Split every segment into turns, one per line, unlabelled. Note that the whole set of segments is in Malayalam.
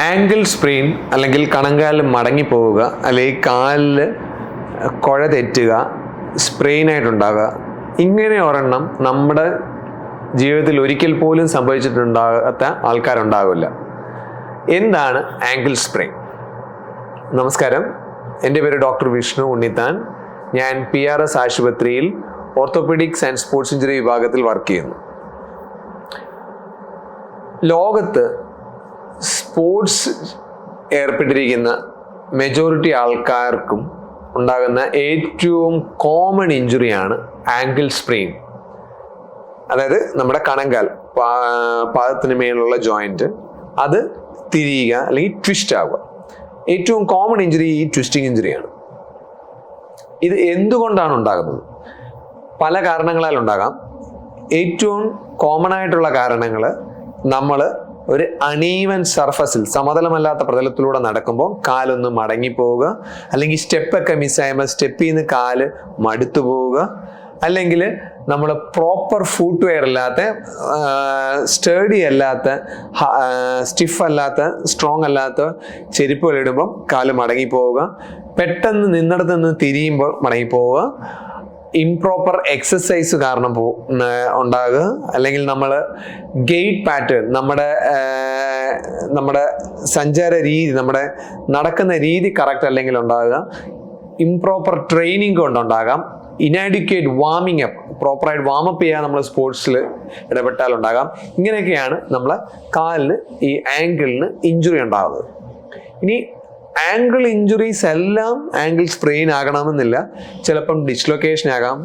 ആംഗിൾ സ്പ്രെയിൻ അല്ലെങ്കിൽ കണങ്കാലിൽ മടങ്ങിപ്പോവുക അല്ലെങ്കിൽ കാലിൽ കുഴ തെറ്റുക സ്പ്രെയിൻ സ്പ്രെയിനായിട്ടുണ്ടാകുക ഇങ്ങനെ ഒരെണ്ണം നമ്മുടെ ജീവിതത്തിൽ ഒരിക്കൽ പോലും സംഭവിച്ചിട്ടുണ്ടാകാത്ത ആൾക്കാരുണ്ടാകില്ല എന്താണ് ആംഗിൾ സ്പ്രെയിൻ? നമസ്കാരം. എന്റെ പേര് ഡോക്ടർ വിഷ്ണു ഉണ്ണിത്താൻ. ഞാൻ പി ആർ എസ് ആശുപത്രിയിൽ ഓർത്തോപെഡിക്സ് ആൻഡ് സ്പോർട്സ് ഇഞ്ചുറി വിഭാഗത്തിൽ വർക്ക് ചെയ്യുന്നു. ലോകത്ത് സ്പോർട്സ് ഏർപ്പെട്ടിരിക്കുന്ന മെജോറിറ്റി ആൾക്കാർക്കും ഉണ്ടാകുന്ന ഏറ്റവും കോമൺ ഇഞ്ചുറിയാണ് ആങ്കിൾ സ്പ്രെയിൻ അതായത് നമ്മുടെ കണങ്കാൽ പാദത്തിന് മേലുള്ള ജോയിന്റ് അത് തിരിയുക അല്ലെങ്കിൽ ട്വിസ്റ്റ് ആവുക. ഏറ്റവും കോമൺ ഇഞ്ചുറി ഈ ട്വിസ്റ്റിംഗ് ഇഞ്ചുറിയാണ് ഇത് എന്തുകൊണ്ടാണ് ഉണ്ടാകുന്നത്? പല കാരണങ്ങളാൽ ഉണ്ടാകാം. ഏറ്റവും കോമൺ ആയിട്ടുള്ള കാരണങ്ങൾ നമ്മൾ ഒരു അണീവൻ സർഫസിൽ സമതലമല്ലാത്ത പ്രതലത്തിലൂടെ നടക്കുമ്പോൾ കാലൊന്ന് മടങ്ങി പോവുക അല്ലെങ്കിൽ സ്റ്റെപ്പൊക്കെ മിസ്സായുമ്പോൾ സ്റ്റെപ്പിൽ നിന്ന് കാൽ മടുത്തു പോവുക. അല്ലെങ്കിൽ നമ്മൾ പ്രോപ്പർ ഫുട്ട് വെയർ അല്ലാത്ത സ്റ്റേഡി അല്ലാത്ത സ്റ്റിഫ് അല്ലാത്ത സ്ട്രോങ് അല്ലാത്ത ചെരുപ്പുകൾ ഇടുമ്പം കാൽ മടങ്ങിപ്പോവുക. പെട്ടെന്ന് നിന്നിടത്ത് നിന്ന് തിരിയുമ്പോൾ മടങ്ങിപ്പോവുക. ഇംപ്രോപ്പർ എക്സസൈസ് കാരണം ഉണ്ടാകുക. അല്ലെങ്കിൽ നമ്മൾ ഗെയ്റ്റ് പാറ്റേൺ നമ്മുടെ നമ്മുടെ സഞ്ചാര രീതി നമ്മുടെ നടക്കുന്ന രീതി കറക്റ്റ് അല്ലെങ്കിൽ ഉണ്ടാകുക. ഇംപ്രോപ്പർ ട്രെയിനിങ് കൊണ്ടുണ്ടാകാം ഇനാഡിക്വേറ്റ് വാമിങ് അപ്പ് പ്രോപ്പറായിട്ട് വാമപ്പ് ചെയ്യാൻ നമ്മൾ സ്പോർട്സിൽ ഇടപെട്ടാൽ ഉണ്ടാകാം. ഇങ്ങനെയൊക്കെയാണ് നമ്മൾ കാലിന് ഈ ആംഗിളിന് ഇഞ്ചുറി ഉണ്ടാകുന്നത് ഇനി ആംഗിൾ ഇഞ്ചുറീസ് എല്ലാം ആംഗിൾ സ്പ്രെയിൻ ആകണമെന്നില്ല. ചിലപ്പം ഡിസ്ലൊക്കേഷൻ ആകാം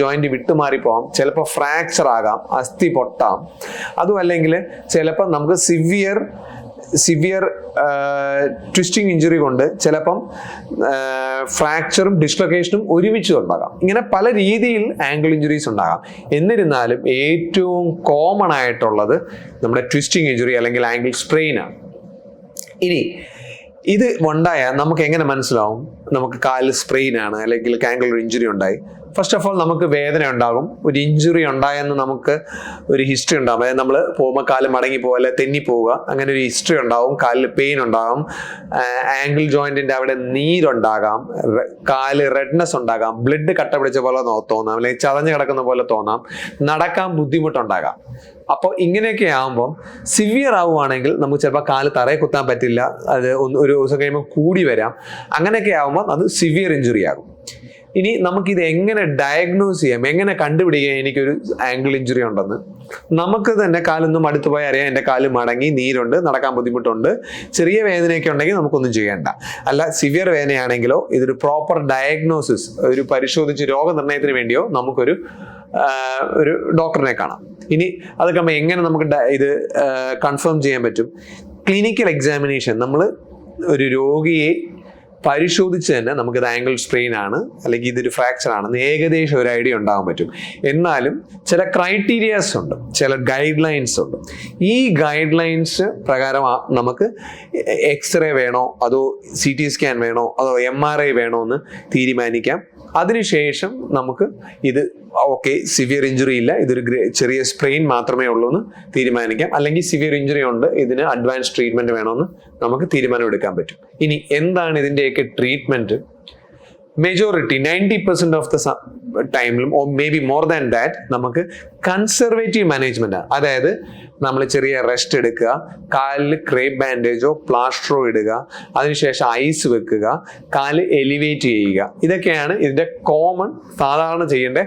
ജോയിന്റ് വിട്ടുമാറിപ്പോവാം ചിലപ്പോൾ ഫ്രാക്ചർ ആകാം അസ്ഥി പൊട്ടാം. അതും അല്ലെങ്കിൽ ചിലപ്പം നമുക്ക് സിവിയർ സിവിയർ ട്വിസ്റ്റിംഗ് ഇഞ്ചുറി കൊണ്ട് ചിലപ്പം ഫ്രാക്ചറും ഡിസ്ലൊക്കേഷനും ഒരുമിച്ച് ഉണ്ടാകാം. ഇങ്ങനെ പല രീതിയിൽ ആംഗിൾ ഇഞ്ചുറീസ് ഉണ്ടാകാം. എന്നിരുന്നാലും ഏറ്റവും കോമൺ ആയിട്ടുള്ളത് നമ്മുടെ ട്വിസ്റ്റിംഗ് ഇഞ്ചുറി അല്ലെങ്കിൽ ആംഗിൾ സ്പ്രെയിൻ ആണ്. ഇനി ഇത് ഉണ്ടായാൽ നമുക്ക് എങ്ങനെ മനസ്സിലാവും? നമുക്ക് കാലിൽ സ്പ്രെയിൻ ആണ് അല്ലെങ്കിൽ ഒരു ഇഞ്ചുറി ഉണ്ടായി. ഫസ്റ്റ് ഓഫ് ഓൾ നമുക്ക് വേദന ഉണ്ടാകും. ഒരു ഇഞ്ചുറി ഉണ്ടായെന്ന് നമുക്ക് ഒരു ഹിസ്റ്ററി ഉണ്ടാകും. അതായത് നമ്മൾ പോകുമ്പോൾ കാൽ മടങ്ങി പോകുക അല്ലെങ്കിൽ തെന്നി പോവുക. അങ്ങനെ ഒരു ഹിസ്റ്ററി ഉണ്ടാകും കാലിൽ പെയിൻ ഉണ്ടാകും. ആംഗിൾ ജോയിന്റിന്റെ അവിടെ നീരുണ്ടാകാം. കാൽ റെഡ്നെസ് ഉണ്ടാകാം. ബ്ലഡ് കട്ട പിടിച്ച പോലെ തോന്നാം. അല്ലെങ്കിൽ ചതഞ്ഞ് കിടക്കുന്ന പോലെ തോന്നാം. നടക്കാൻ ബുദ്ധിമുട്ടുണ്ടാകാം. അപ്പോൾ ഇങ്ങനെയൊക്കെ ആകുമ്പോൾ സിവിയർ ആവുകയാണെങ്കിൽ നമുക്ക് ചിലപ്പോൾ കാൽ തറയെ കുത്താൻ പറ്റില്ല. അത് ഒരു ദിവസം കഴിയുമ്പോൾ കൂടി വരാം. അങ്ങനെയൊക്കെ ആകുമ്പോൾ അത് സിവിയർ ഇഞ്ചുറി ആകും. ഇനി നമുക്കിത് എങ്ങനെ ഡയഗ്നോസ് ചെയ്യാം? എങ്ങനെ കണ്ടുപിടിക്കാം? എനിക്കൊരു ആംഗിൾ ഇഞ്ചുറി ഉണ്ടെന്ന്. നമുക്ക് തന്നെ കാലൊന്നും അടുത്ത് പോയി അറിയാം. എന്റെ കാൽ മടങ്ങി നീരുണ്ട് നടക്കാൻ ബുദ്ധിമുട്ടുണ്ട്. ചെറിയ വേദനയൊക്കെ ഉണ്ടെങ്കിൽ നമുക്കൊന്നും ചെയ്യേണ്ട. അല്ല സിവിയർ വേദനയാണെങ്കിലോ ഇതൊരു പ്രോപ്പർ ഡയഗ്നോസിസ് ഒരു പരിശോധിച്ച് രോഗനിർണയത്തിന് വേണ്ടിയോ നമുക്കൊരു ഒരു ഡോക്ടറിനെ കാണാം. ഇനി അതൊക്കെ എങ്ങനെ നമുക്ക് ഇത് കൺഫേം ചെയ്യാൻ പറ്റും? ക്ലിനിക്കൽ എക്സാമിനേഷൻ നമ്മൾ ഒരു രോഗിയെ പരിശോധിച്ച് തന്നെ നമുക്കിത് ആംഗിൾ സ്ട്രെയിൻ ആണ് അല്ലെങ്കിൽ ഇതൊരു ഫ്രാക്ചർ ആണെന്ന് ഏകദേശം ഒരു ഐഡിയ ഉണ്ടാകാൻ പറ്റും. എന്നാലും ചില ക്രൈറ്റീരിയാസ് ഉണ്ട് ചില ഗൈഡ് ലൈൻസ് ഉണ്ട്. ഈ ഗൈഡ് ലൈൻസ് പ്രകാരം നമുക്ക് എക്സ്റേ വേണോ അതോ സി ടി സ്കാൻ വേണോ അതോ എം ആർ ഐ വേണോ എന്ന് തീരുമാനിക്കാം. അതിനുശേഷം നമുക്ക് ഇത് ഓക്കെ സിവിയർ ഇഞ്ചുറി ഇല്ല. ഇതൊരു ചെറിയ സ്പ്രെയിൻ മാത്രമേ ഉള്ളൂ എന്ന് തീരുമാനിക്കാം. അല്ലെങ്കിൽ സിവിയർ ഇഞ്ചുറി ഉണ്ട് ഇതിന് അഡ്വാൻസ് ട്രീറ്റ്മെന്റ് വേണമെന്ന് നമുക്ക് തീരുമാനമെടുക്കാൻ പറ്റും. ഇനി എന്താണ് ഇതിന്റെയൊക്കെ treatment majority ninety percent of the ടൈമിലും oh may be more than that നമുക്ക് കൺസർവേറ്റീവ് മാനേജ്മെന്റ് അതായത് നമ്മൾ ചെറിയ റെസ്റ്റ് എടുക്കുക. കാലിൽ ക്രേപ്പ് ബാൻഡേജോ പ്ലാസ്റ്ററോ ഇടുക. അതിനുശേഷം ഐസ് വെക്കുക. കാൽ എലിവേറ്റ് ചെയ്യുക. ഇതൊക്കെയാണ് ഇതിന്റെ കോമൺ സാധാരണ ചെയ്യേണ്ട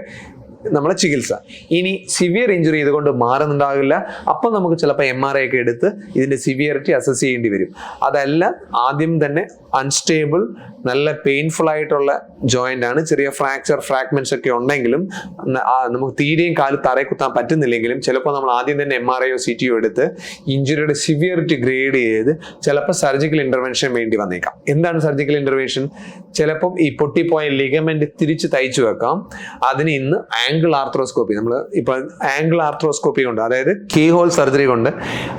നമ്മളെ ചികിത്സ. ഇനി സിവിയർ ഇഞ്ചുറി ഇതുകൊണ്ട് മാറുന്നുണ്ടാകില്ല. അപ്പം നമുക്ക് ചിലപ്പോൾ എം ആർ ഐ ഒക്കെ എടുത്ത് ഇതിന്റെ സിവിയറിറ്റി അസസ് ചെയ്യേണ്ടി വരും. അതല്ല ആദ്യം തന്നെ അൺസ്റ്റേബിൾ നല്ല പെയിൻഫുൾ ആയിട്ടുള്ള ജോയിന്റ് ആണ്. ചെറിയ ഫ്രാക്ചർ ഫ്രാഗ്മെന്റ്സ് ഒക്കെ ഉണ്ടെങ്കിലും നമുക്ക് തീരെയും കാൽ തറയെ കുത്താൻ പറ്റുന്നില്ലെങ്കിലും ചിലപ്പോൾ നമ്മൾ ആദ്യം തന്നെ എം ആർ ഐയോ സി ടിയോ എടുത്ത് ഇഞ്ചുറിയുടെ സിവിയറിറ്റി ഗ്രേഡ് ചെയ്ത് ചിലപ്പോൾ സർജിക്കൽ ഇന്റർവെൻഷൻ വേണ്ടി വന്നേക്കാം. എന്താണ് സർജിക്കൽ ഇന്റർവെൻഷൻ ചിലപ്പം ഈ പൊട്ടിപ്പോയ ലിഗമെന്റ് തിരിച്ച് തയ്ച്ചു വെക്കാം. അതിന് ഇന്ന് ആംഗിൾ ആർത്രോസ്കോപ്പി നമ്മൾ ഇപ്പൊ ആംഗിൾ ആർത്രോസ്കോപ്പി കൊണ്ട് അതായത് കീ ഹോൾ സർജറി കൊണ്ട്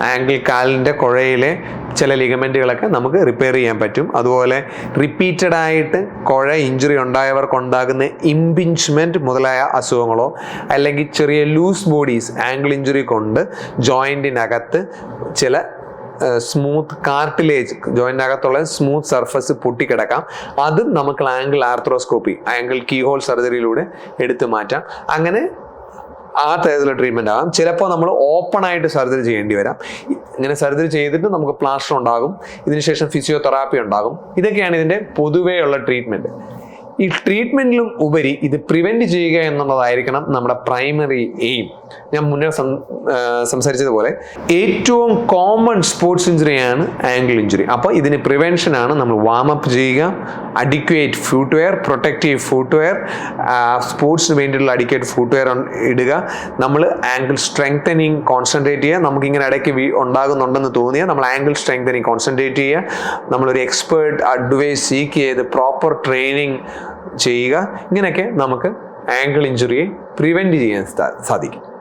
ആംഗിൾ കാലിന്റെ കുഴയിലെ ചില ലിഗമെന്റുകളൊക്കെ നമുക്ക് റിപ്പയർ ചെയ്യാൻ പറ്റും. അതുപോലെ റിപ്പീറ്റഡ് ആയിട്ട് കുഴ ഇഞ്ചുറി ഉണ്ടായവർക്കുണ്ടാകുന്ന ഇംപിഞ്ച്മെന്റ് മുതലായ അസുഖങ്ങളോ അല്ലെങ്കിൽ ചെറിയ ലൂസ് ബോഡീസ് ആംഗിൾ ഇഞ്ചുറി കൊണ്ട് ജോയിന്റിനകത്ത് ചില smooth cartilage joint smooth surface പൊട്ടിക്കിടക്കാം അതും നമുക്ക് ആംഗിൾ ആർത്രോസ്കോപ്പി ആംഗിൾ കീഹോൾ സർജറിയിലൂടെ എടുത്തു മാറ്റാം. അങ്ങനെ ആ തരത്തിലുള്ള ട്രീറ്റ്മെന്റ് ആകാം. ചിലപ്പോൾ നമ്മൾ ഓപ്പൺ ആയിട്ട് സർജറി ചെയ്യേണ്ടി വരാം. ഇങ്ങനെ സർജറി ചെയ്തിട്ട് നമുക്ക് പ്ലാസ്റ്റർ ഉണ്ടാകും. ഇതിനുശേഷം ഫിസിയോതെറാപ്പി ഉണ്ടാകും. ഇതൊക്കെയാണ് ഇതിന്റെ പൊതുവെയുള്ള ട്രീറ്റ്മെന്റ് ഈ ട്രീറ്റ്മെന്റിലും ഉപരി ഇത് പ്രിവെന്റ് ചെയ്യുക എന്നുള്ളതായിരിക്കണം നമ്മുടെ പ്രൈമറി എയിം ഞാൻ മുന്നേ സംസാരിച്ചതുപോലെ ഏറ്റവും കോമൺ സ്പോർട്സ് ഇഞ്ചുറിയാണ് ആംഗിൾ ഇഞ്ചുറി അപ്പോൾ ഇതിന് പ്രിവെൻഷനാണ് നമ്മൾ വാം അപ്പ് ചെയ്യുക അഡിക്വേറ്റ് ഫുട്വെയർ പ്രൊട്ടക്റ്റീവ് ഫുട്വെയർ സ്പോർട്സിന് വേണ്ടിയിട്ടുള്ള അഡിക്വേറ്റ് ഫുട്വെയർ ഇടുക. നമ്മൾ ആംഗിൾ സ്ട്രെങ്തനിങ് കോൺസെൻട്രേറ്റ് ചെയ്യുക. നമുക്കിങ്ങനെ ഇടയ്ക്ക് ഉണ്ടാകുന്നുണ്ടെന്ന് തോന്നിയാൽ നമ്മൾ ആംഗിൾ സ്ട്രെങ്തനിങ് കോൺസെൻട്രേറ്റ് ചെയ്യുക. നമ്മളൊരു എക്സ്പേർട്ട് അഡ്വൈസ് സീക്ക് ചെയ്ത് പ്രോപ്പർ ട്രെയിനിങ് ചെയ്യുക. ഇങ്ങനെയൊക്കെ നമുക്ക് ആങ്കിൾ ഇഞ്ചുറിയെ പ്രിവെന്റ് ചെയ്യാൻ സാധിക്കും.